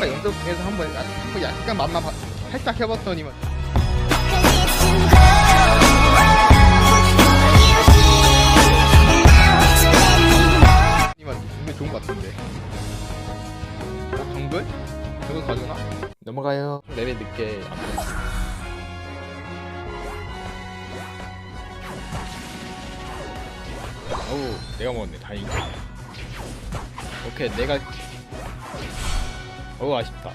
아까 연습에서 한번 한번 약간 맛만 봐- 살짝 해봤더니만 이만 정말 좋은 것 같은데. 어, 정글? 정글 가져나? 넘어가요. 레벨 늦게 앞으로. 어우, 내가 먹었네. 다행이다. 오케이, 내가. 어우, 아쉽다.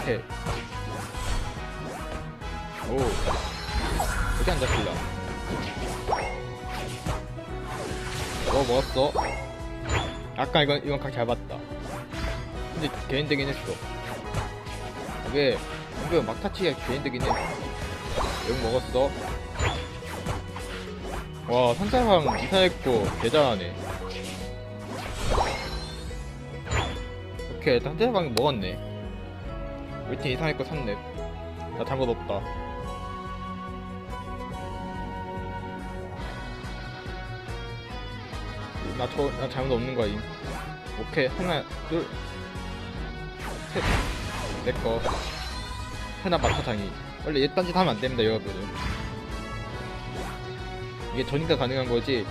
오케이. 오. 어떻게 안 잡힐라? 어, 먹었어. 아까 이건, 이건 각잘 봤다. 근데 개인 되긴 했어. 이게, 이거 막타치기가 개인 되긴 해. 이거 먹었어. 와, 산자방 이사했고, 개잘하네. 오케이, 일단 산자방 먹었네. 우리 팀 이상했고 3렙. 나 잘못 없다. 나 저, 나 잘못 없는 거임. 오케이, 하나, 둘, 셋. 내 거. 하나 마타장이. 원래 이딴 짓 하면 안 됩니다, 여러분은. 이게 전이가 가능한 거지.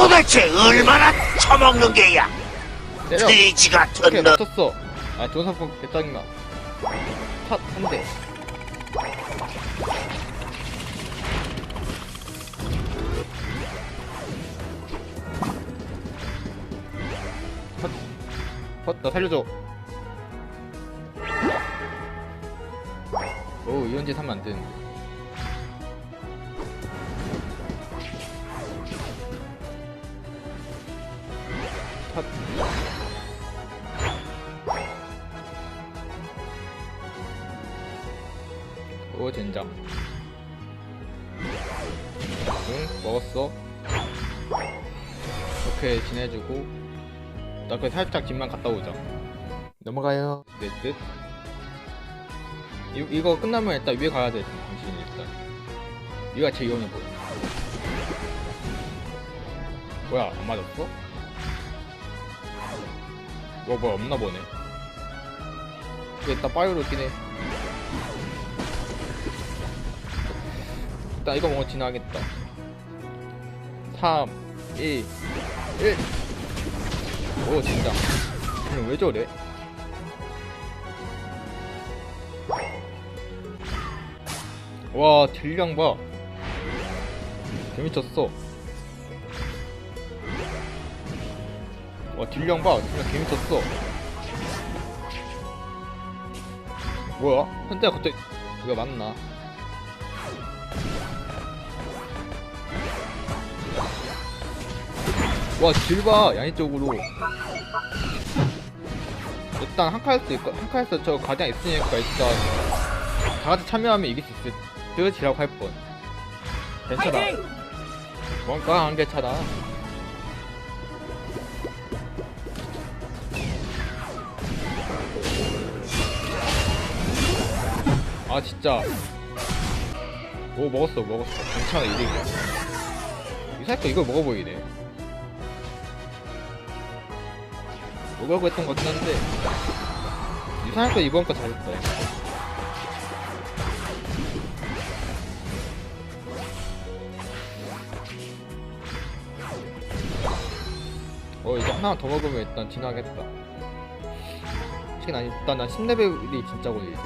도대체 얼마나 처먹는 게야? 때려! 돼지 오케이, 같은 너. 맞췄어. 아, 조사법 개짱이나. 탓, 한 대. 헛, 헛, 나 살려줘. 오, 이런 짓 하면 안 되는데. 오 젠장. 응 먹었어. 오케이 지내주고. 나 그 살짝 집만 갔다 오자. 넘어가요. 네뜻 이거 끝나면 일단 위에 가야 돼 당신이 일단. 위가 제일 위험해 보여. 뭐야 안 맞았어? 뭐뭐 없나 보네. 일단 빠이로 끼네 일단 이거 먹어 지나가겠다 3 2 1 오, 진짜. 그냥 왜 저래? 와, 딜량 봐. 개미쳤어. 와, 딜량 봐. 진짜 개미쳤어. 뭐야? 현대가 갑자기, 이거 맞나? 와, 딜 봐. 양이 쪽으로. 일단 한 칸에서 있고, 한 칸에서 저 가장 있으니까 일단 다 같이 참여하면 이길 수 있을 듯이라고 할 뻔. 괜찮아. 뭔가 안 괜찮아. 아 진짜. 오 먹었어 먹었어. 괜찮아 이득이야. 이 새끼 이걸 먹어보이네. 먹으려고 했던 것 같긴 한데 이상하게 이번 거 잘했다. 어 이제 하나 더 먹으면 일단 지나겠다. 시간 아니 일단 난 10레벨이 진짜고 이제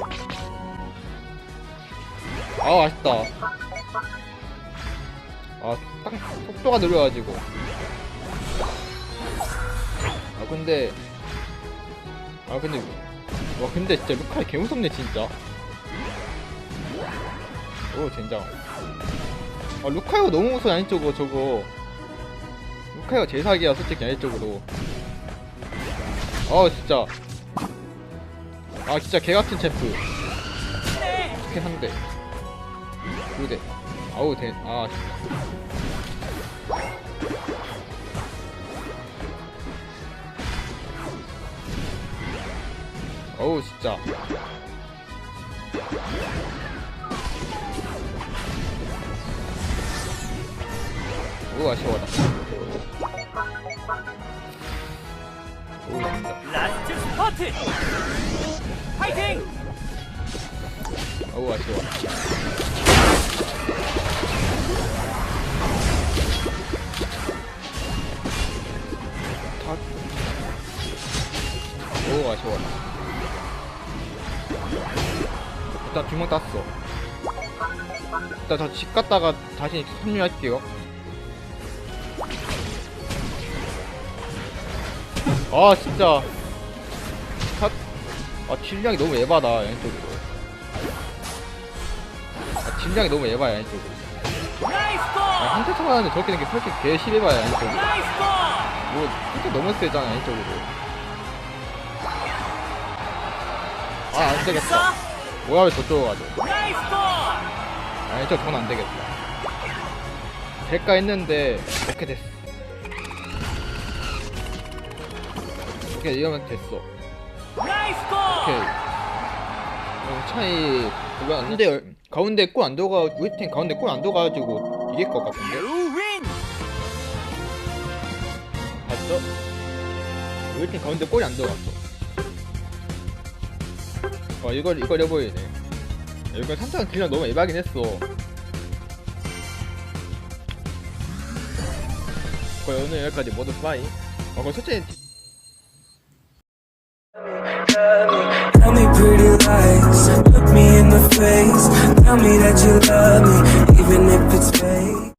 아 아쉽다. 아딱 속도가 느려가지고 아 근데 아 근데 와 근데 진짜 루카이 개무섭네 진짜. 오 젠장. 아 루카이가 너무 무서워 아니 저거 저거. 루카이가 제일 사기야 솔직히 아니 쪽으로 아 진짜. 아 진짜 개같은 챔프. 이렇게 한대. 두대. 아우 대아 어우 진짜. 오오 아쉬워라 오 진짜 라스트 스퍼트! 파이팅! 오 아쉬워. 탁. 오 아쉬워 일단 두명 땄어. 일단 저 집 갔다가 다시 합류할게요. 아 진짜. 탓. 아 질량이 너무 에바다 왼쪽으로. 아, 질량이 너무 에바야 왼쪽으로. 나이스 아, 볼 한테 쳐맞는데 저렇게 된게 솔직히 개 실해봐야 볼뭐 진짜 너무 세잖아 왼쪽으로. 아 안 되겠다 뭐야 왜 저쪽으로 가죠 나이스 볼아 왼쪽 저건 안되겠다. 될까 했는데 이렇게 됐어. 오케이 이러면 됐어. 오케이. 차이 별로 안 근데 가운데 골 안 들어가 우리 팀 가운데 골 안 들어가가지고 이길 것 같은데? 봤죠? 우리 팀 가운데 골이 안 들어갔어 어 이걸 이걸 해보이네 이거 3차원 딜량 너무 에바긴 했어 거의 오늘 여기까지 모두 빠이 어 그거 솔직히 Tell me pretty lies, look me in the face. Tell me that you love me, even if it's fake.